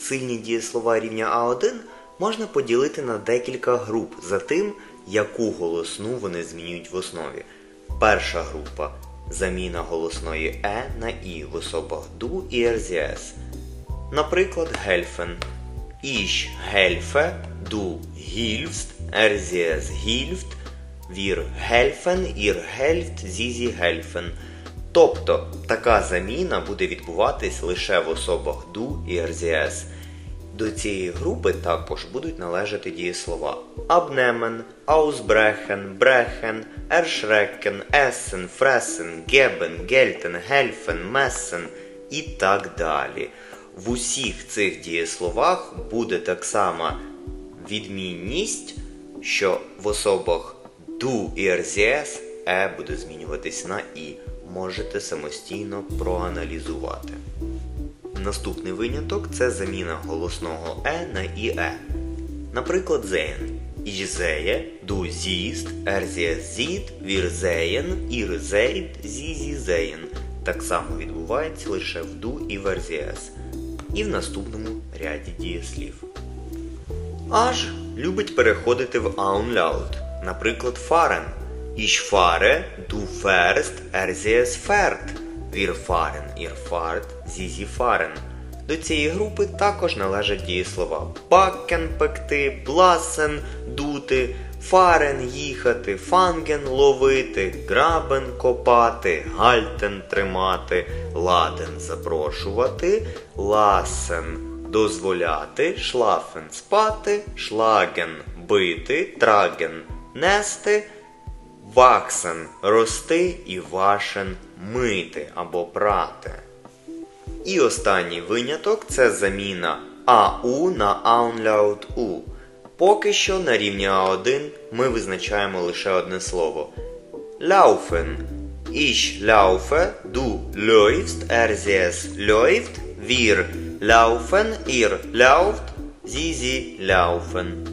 Сильні дієслова рівня А1 можна поділити на декілька груп за тим, яку голосну вони змінюють в основі. Перша група заміна голосної е на і в особах ду і РЗС. Наприклад, гельфен. Helfe, du hilfst, RZS hilft, wir helfen, ihr helft, sie sie helfen. Тобто така заміна буде відбуватись лише в особах ду і RZS. До цієї групи також будуть належати дієслова abnehmen, ausbrechen, brechen, erschrecken, essen, fressen, geben, gelten, helfen, messen і так далі. В усіх цих дієсловах буде так само відмінність, що в особах do і RZS е буде змінюватись на і. Можете самостійно проаналізувати. Наступний виняток це заміна голосного е на іе. Наприклад, зеєн. Wir sehen, ihr seht, sie sie sehen. Так само відбувається лише в ду і в RZS. І в наступному ряді дієслів. Аж любить переходити в Аунляут. Наприклад, фарен. Ich fahre, du fährst, er sie fährt. Wir fahren, ihr fahrt, sie sie fahren. До цієї групи також належать дієслова бакен пекти, бласен дути, фарен їхати, фанген ловити, грабен копати, гальтен тримати, ладен запрошувати, ласен дозволяти, шлафен спати, шлаген бити, траген нести, ваксен рости і вашен мити або прати. І останній виняток це заміна АУ на Аунляут У. Поки що на рівні А1 ми визначаємо лише одне слово. Laufen. Ich laufe, du läufst, er es läuft, wir laufen, ihr lauft, sie sie laufen.